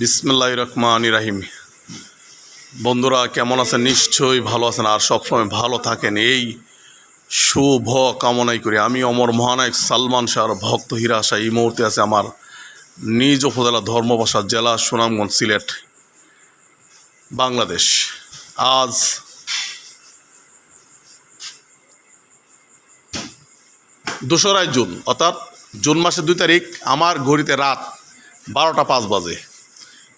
বিসমুল্লাহ রহমান রাহিম। বন্ধুরা, কেমন আছেন? নিশ্চয়ই ভালো আছেন আর সবসময় ভালো থাকেন। এই শুভ কামনাই করি। আমি অমর মহানায়ক সালমান শাহর ভক্ত হীরা শাহ এই মুহূর্তে আছে আমার নিজ উপজেলা ধর্মবাসা, জেলা সুনামগঞ্জ, সিলেট, বাংলাদেশ। আজ দোসরাই জুন, অর্থাৎ জুন মাসের দুই তারিখ, আমার ঘড়িতে রাত বারোটা পাঁচ বাজে।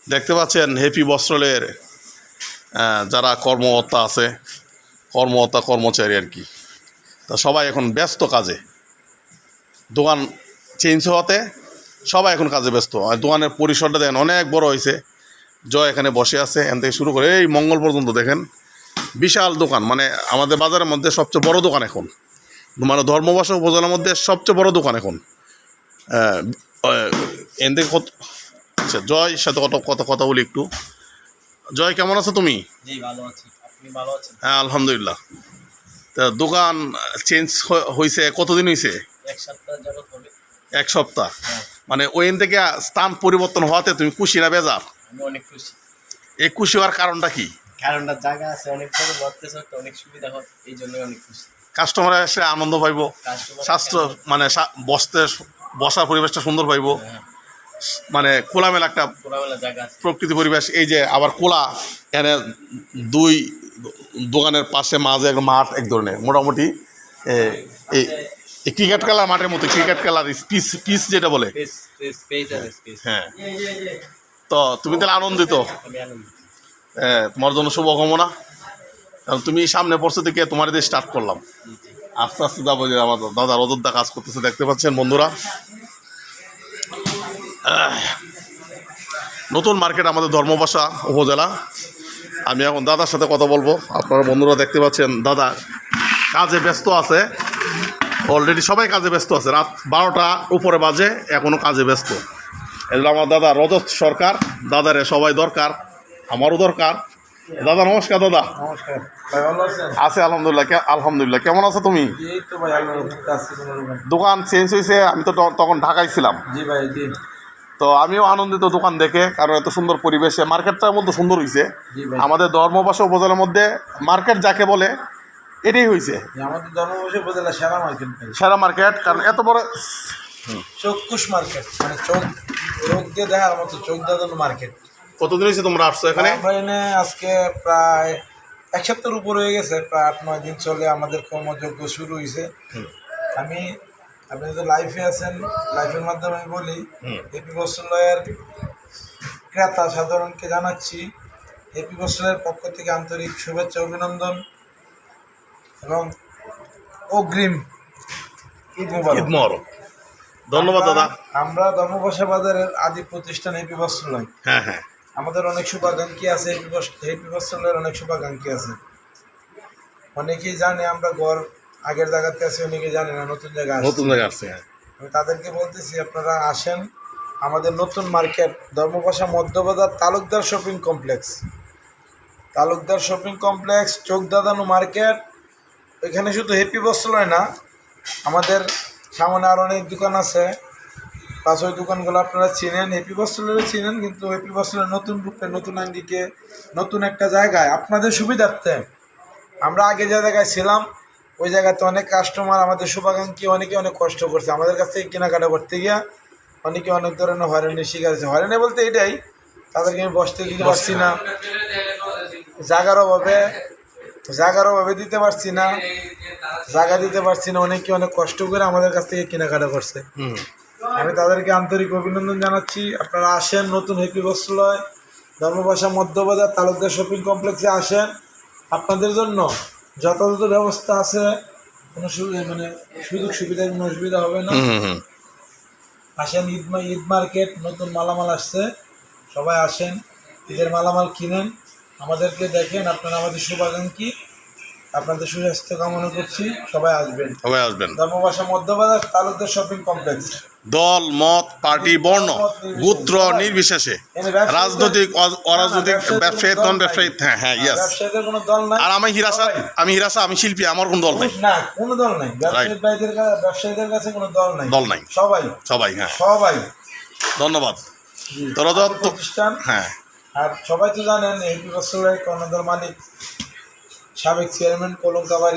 দেখতে পাচ্ছেন হেপি বস্ত্রলের আহ, যারা কর্মকর্তা আছে কর্মকর্তা কর্মচারী আর কি। তা সবাই এখন ব্যস্ত কাজে। দোকান চেঞ্জ হওয়াতে সবাই এখন কাজে ব্যস্ত। আর দোকানের পরিসরটা দেখেন অনেক বড় হয়েছে। জয় এখানে বসে আছে এখান থেকে শুরু করে এই মঙ্গল পর্যন্ত দেখেন। বিশাল দোকান মানে আমাদের বাজারের মধ্যে সবচেয়ে বড় দোকান এখন। মানে ধর্মবাসা উপজেলার মধ্যে সবচেয়ে বড় দোকান এখন। থেকে কত আচ্ছা জয় সাথে কত কথা কথা বলি একটু জয় কেমন আছো তুমি হ্যাঁ আলহামদুলিল্লাহ তা দোকান চেঞ্জ হয়েছে কতদিন হয়েছে এক সপ্তাহ হ্যাঁ মানে ওইখান থেকে স্থান পরিবর্তন হওয়াতে তুমি খুশি না বেজার অনেক খুশি এই খুশি হওয়ার কারণটা কি কারণটা জায়গা আছে অনেক বড় অনেক সুবিধা হয় এই জন্যই অনেক খুশি কাস্টমার এসে আনন্দ পাইব। স্বাস্থ্য মানে বসতে বসার পরিবেশটা সুন্দর পাইব। হ্যাঁ। মানে খোলামেলা একটা প্রকৃতি পরিবেশ এই যে আবার কোলা এখানে দুই দোকানের পাশে মাঝে একটা মাঠ এক ধরনের। মোটামুটি এই ক্রিকেট খেলার মাঠের মতো ক্রিকেট খেলার পিস পিস যেটা বলে। হ্যাঁ। তো তুমি তাহলে আনন্দিত? হ্যাঁ তোমার জন্য শুভকামনা তুমি সামনে পড়ছে থেকে তোমার দিয়ে স্টার্ট করলাম। আস্তে আস্তে যাব যে আমার দাদা অযোধ্যা কাজ করতেছে, দেখতে পাচ্ছেন বন্ধুরা। নতুন মার্কেট আমাদের ধর্মবাসা উপজেলা। আমি এখন দাদার সাথে কথা বলব। আপনারা বন্ধুরা দেখতে পাচ্ছেন দাদা কাজে ব্যস্ত আছে। অলরেডি সবাই কাজে ব্যস্ত আছে। রাত বারোটা উপরে বাজে এখনও কাজে ব্যস্ত। এগুলো আমার দাদা রজত সরকার। দাদারে সবাই দরকার, আমারও দরকার। দাদা নমস্কার দাদা। নমস্কার। আছে আলহামদুলিল্লাহ। আলহামদুলিল্লাহ। কেমন আছো তুমি? দোকান চেঞ্জ হয়েছে আমি তো তখন ঢাকায় ছিলাম। জি ভাই জি। তো আমিও আনন্দিত দোকান দেখে কারণ এত সুন্দর পরিবেশে মার্কেটটার মধ্যে সুন্দর হয়েছে আমাদের ধর্মবাসা উপজেলার মধ্যে মার্কেট যাকে বলে এটাই হয়েছে আমাদের জন্মবসে উপজেলা সেরা মার্কেট সেরা মার্কেট কারণ এত বড় চক্ষুষ মার্কেট মানে চোখ চোখ দিয়ে দেখার মতো চোখ দেখানো মার্কেট। কতদিন হয়েছে তোমরা আসছো এখানে? আজকে প্রায় এক সপ্তাহের উপর হয়ে গেছে প্রায় আট নয় দিন চলে আমাদের কর্মযজ্ঞ শুরু হয়েছে আমি আপনি যদি লাইফে আছেন লাইফের মাধ্যমে আমি বলি। এপি বস্ত্রালয়ের ক্রেতা সাধারণকে জানাচ্ছি এপি বস্ত্রালয়ের পক্ষ থেকে আন্তরিক শুভেচ্ছা অভিনন্দন এবং অগ্রিম ঈদ মুবারক। ধন্যবাদ দাদা। আমরা ধর্মবাসা বাজারের আদি প্রতিষ্ঠান হেপি বস্ত্রালয় হ্যাঁ হ্যাঁ। আমাদের অনেক শুভাকাঙ্ক্ষী আছে হেপি বস্ত্রালয়ের অনেক শুভাকাঙ্ক্ষী আছে। অনেকেই জানে আমরা ঘর আগের জায়গাতে আছি অনেকে জানে না নতুন জায়গা নতুন জায়গা আসছে হ্যাঁ। আমি তাদেরকে বলতেছি আপনারা আসেন। আমাদের নতুন market Dharmapasha Madhyabazar Talukdar shopping complex. Talukdar shopping complex চোখদাদানো market. এখানে শুধু হেপি বস্ত্রালয় না আমাদের সামনে আরও অনেক দোকান আছে। প্লাস ওই দোকানগুলো আপনারা চিনেন হেপি বস্ত্রালয় চিনেন, কিন্তু হেপি বস্ত্রালয় নতুন রূপে, নতুন আঙ্গিকে, নতুন একটা জায়গায় আপনাদের সুবিধার্থে আমরা আগে যে জায়গায় ছিলাম, ওই জায়গাতে অনেক কাস্টমার আমাদের শুভাকাঙ্ক্ষী অনেকে অনেক কষ্ট করছে। আমাদের কাছ থেকে কেনাকাটা করতে গিয়া অনেকে অনেক ধরনের হয়রানির শিকার হয়েছে। হয়রানি বলতে এটাই, তাদেরকে আমি বসতে দিতে পারছি না, জাগার অভাবে জাগার অভাবে দিতে পারছি না জায়গা দিতে পারছি না, অনেকে অনেক কষ্ট করে আমাদের কাছ থেকে কেনাকাটা করছে। আমি তাদেরকে আন্তরিক অভিনন্দন জানাচ্ছি। আপনারা আসেন নতুন হেপি বস্ত্রালয় ধর্মবাসা মধ্যবাজার তালুকদার শপিং কমপ্লেক্সে আসেন। আপনাদের জন্য যথাযথ ব্যবস্থা আছে। কোনো সুবিধা মানে সুযোগ সুবিধার কোনো অসুবিধা হবে না। আসেন ঈদ ঈদ মার্কেট নতুন মালামাল আসছে। সবাই আসেন ঈদের মালামাল কিনেন। আমাদেরকে দেখেন আপনারা আমাদের শুভাকাঙ্ক্ষী। আপনাদের সুস্বাস্থ্য কামনা করছি। সবাই আসবেন। সবাই আসবেন। Dharmapasha Madhyabazar Talukdar shopping complex. দল মত পার্টি বর্ণ গোত্র নির্বিশেষে রাজনৈতিক অরাজনৈতিক ব্যবসায়ী নন ব্যবসায়ী হ্যাঁ হ্যাঁ ইয়েস ব্যবসায়ীদের কোনো দল নাই আর আমি হিরাসা আমি হিরাসা আমি শিল্পী আমার কোনো দল নাই। না কোনো দল নাই। ব্যবসায়ীদের কাছে কোনো দল নাই। দল নাই। সবাই। সবাই হ্যাঁ। সবাই। ধন্যবাদ। তো রজত প্রতিষ্ঠান। হ্যাঁ। আর সবাই তো জানেন এই বছরের কর্ণধার মালিক সাবেক চেয়ারম্যান কলঙ্কাবাড়ি